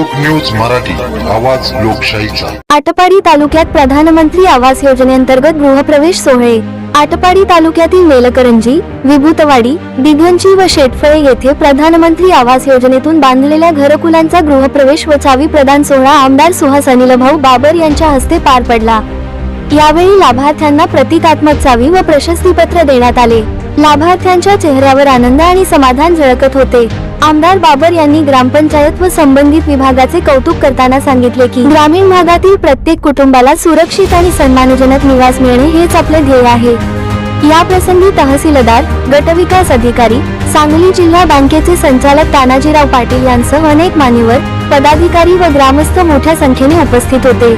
लोक न्यूज मराठी आवाज लोकशाहीचा. आटपाडी तालुक्यात प्रधानमंत्री आवास योजनेअंतर्गत गृहप्रवेश सोहळे. आटपाडी तालुक्यातील मेलकरंजी विभूतवाडी दिघंची व शेटफळे येथे प्रधानमंत्री आवास योजनेतून बांधलेल्या घरकुलांचा गृहप्रवेश व चावी प्रदान सोहळा आमदार सुहास अनिलभाऊ बाबर यांच्या हस्ते पार पडला. यावेळी लाभार्थ्यांना प्रतिकात्मक चावी व प्रशस्तीपत्र देण्यात आले. लाभार्थ्यांच्या चेहऱ्यावर आनंद आणि समाधान झळकत होते. आमदार बाबर यांनी ग्रामपंचायत व संबंधित विभागाचे कौतुक करताना सांगितले की ग्रामीण भागातील प्रत्येक कुटुंबाला सुरक्षित आणि सन्मानजनक निवास मिळणे हेच आपले ध्येय आहे. या प्रसंगी तहसीलदार गटविकास अधिकारी सांगली जिल्हा बँकेचे संचालक तानाजीराव पाटील यांसह अनेक मान्यवर पदाधिकारी व ग्रामस्थ मोठ्या संख्येने उपस्थित होते.